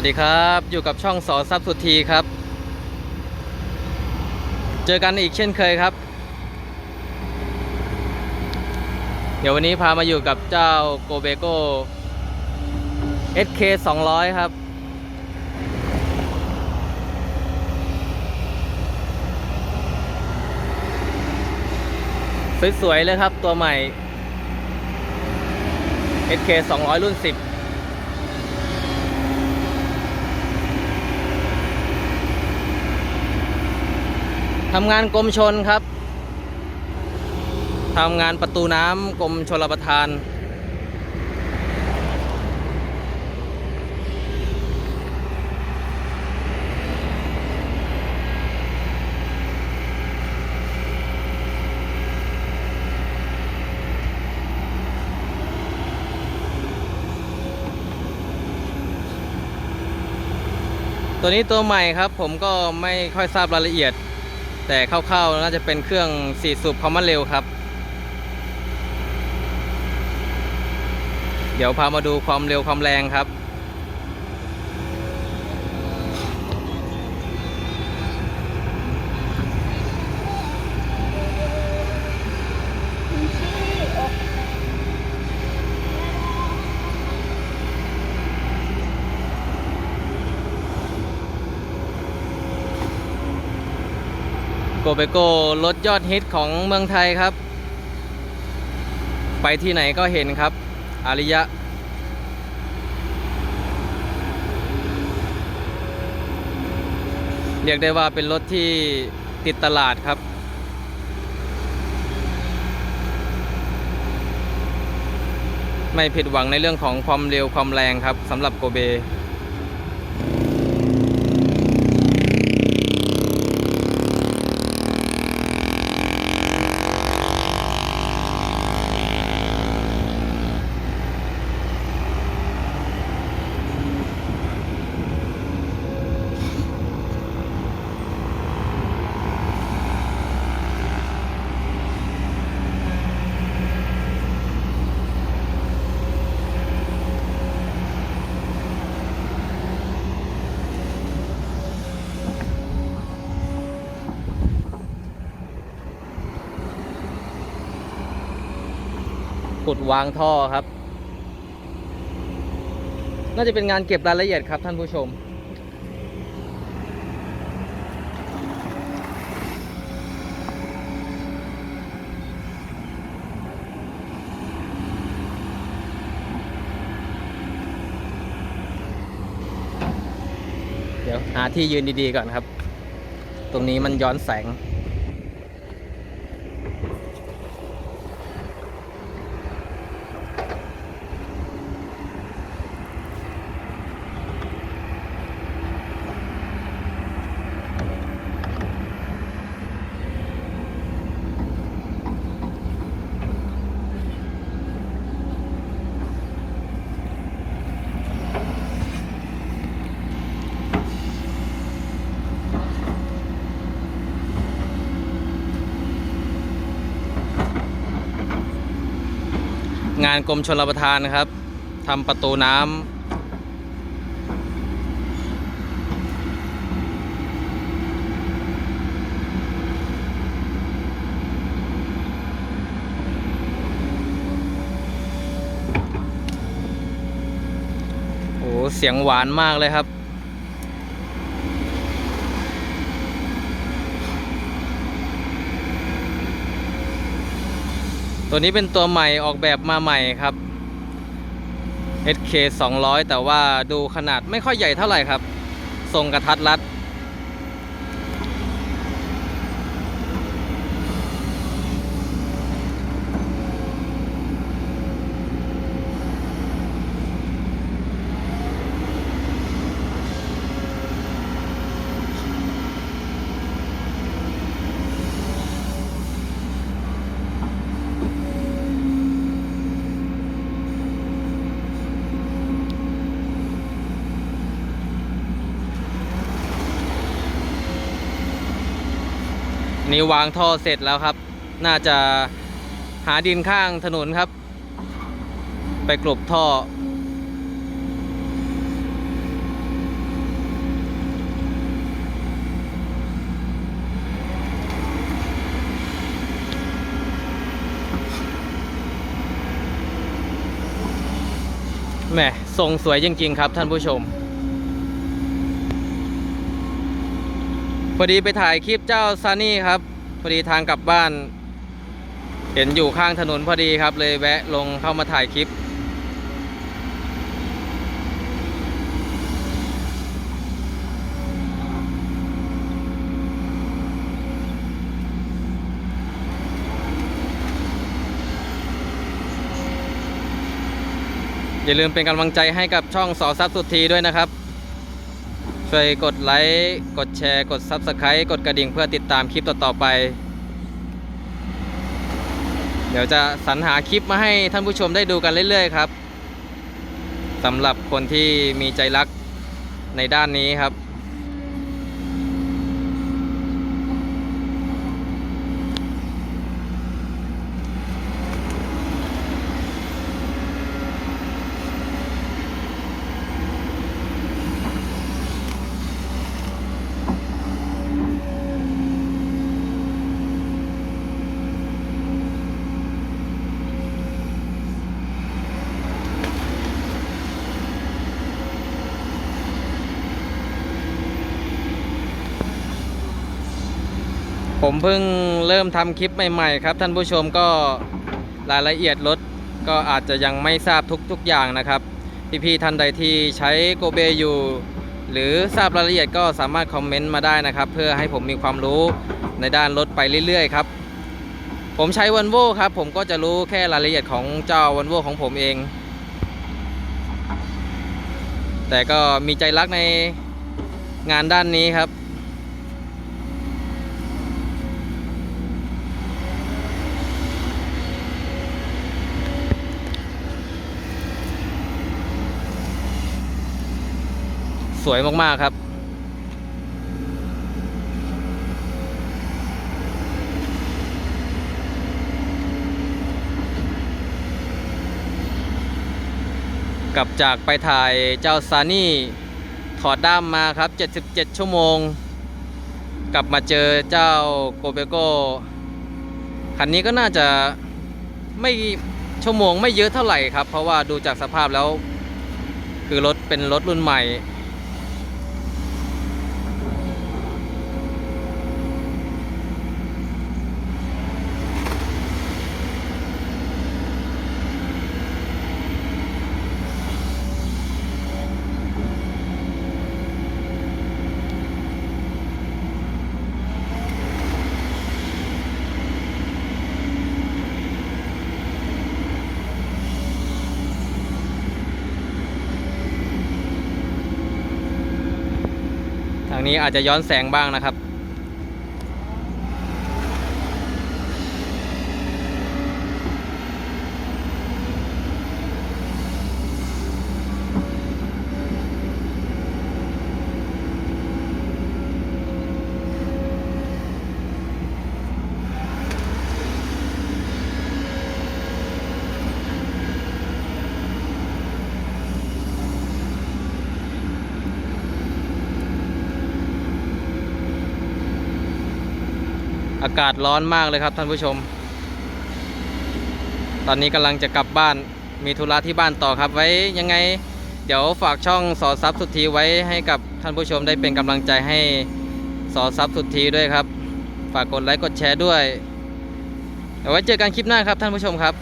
วัสดีครับอยู่กับช่องสอซับสุธีครับ เจอกันอีกเช่นเคยครับ เดี๋ยววันนี้พามาอยู่กับเจ้าโกเบโก้ SK 200 ครับ สวยๆเลยครับตัวใหม่ SK 200 รุ่น 10 ทำงานกรมชนครับทำงานประตูน้ำกรมชลประทานตัวนี้ตัวใหม่ครับผมก็ไม่ค่อยทราบรายละเอียด แต่คร่าวๆน่าจะเป็นเครื่องสี่สูบคอมมอนเร็วครับ เดี๋ยวพามาดูความเร็วความแรงครับ เบโก้รถยอดฮิตของเมืองไทยครับ ไปที่ไหนก็เห็นครับ อาริยะ เรียกได้ว่าเป็นรถที่ติดตลาดครับไม่ผิดหวังในเรื่องของความเร็วความแรงครับสำหรับโกเบ ขุดวางท่อครับ น่าจะเป็นงานเก็บรายละเอียดครับท่านผู้ชมเดี๋ยวหาที่ยืนดีๆก่อนครับ ตรงนี้มันย้อนแสง งานกรมชลประทานครับทำประตูน้ำโอ้เสียงหวานมากเลยครับ ตัวนี้เป็นตัวใหม่ออกแบบมาใหม่ครับ SK 200 แต่ว่าดูขนาดไม่ค่อยใหญ่เท่าไหร่ครับ ทรงกระทัดรัด นี่วางท่อเสร็จแล้วครับ น่าจะหาดินข้างถนนครับ ไปกลบท่อ แหมทรงสวยจริง ๆ ครับท่านผู้ชม พอดีไปถ่ายคลิปเจ้าซานี่ครับ พอดีทางกลับบ้าน เห็นอยู่ข้างถนนพอดีครับ เลยแวะลงเข้ามาถ่ายคลิป อย่าลืมเป็นกำลังใจให้กับช่องสอซับสุดทีด้วยนะครับ ช่วยกดไลค์ กดแชร์ กด Subscribe กดกระดิ่งเพื่อติดตามคลิปต่อๆไป เดี๋ยวจะสรรหาคลิปมาให้ท่านผู้ชมได้ดูกันเรื่อย ๆ ครับสำหรับคนที่มีใจรักในด้านนี้ครับ ผมเพิ่งเริ่มทำคลิปใหม่ๆครับ ท่านผู้ชมก็รายละเอียดรถก็อาจจะยังไม่ทราบทุกๆอย่างนะครับ พี่ๆท่านใดที่ใช้โกเบอยู่ หรือทราบรายละเอียดก็สามารถคอมเมนต์มาได้นะครับ เพื่อให้ผมมีความรู้ในด้านรถไปเรื่อยๆครับ ผมใช้วันโวครับ ผมก็จะรู้แค่รายละเอียดของเจ้าวันโวของผมเอง แต่ก็มีใจรักในงานด้านนี้ครับ สวยมากๆครับ กลับจากไปถ่ายเจ้าซานี่ถอดด้ามมาครับ 77 ชั่วโมง กลับมาเจอเจ้าโกเบโกคันนี้ก็น่าจะไม่ชั่วโมงไม่เยอะเท่าไหร่ครับ เพราะว่าดูจากสภาพแล้ว คือรถเป็นรถรุ่นใหม่างนี้อาจจะย้อนแสงบ้างนะครับ อากาศร้อนมากเลยครับท่านผู้ชม ตอนนี้กำลังจะกลับบ้าน มีธุระที่บ้านต่อครับ ไว้ยังไง เดี๋ยวฝากช่องสอซับสุดทีไว้ให้กับท่านผู้ชมได้เป็นกำลังใจให้สอซับสุดทีด้วยครับ ฝากกดไลค์กดแชร์ด้วยเอาไว้เจอกันคลิปหน้าครับท่านผู้ชมครับ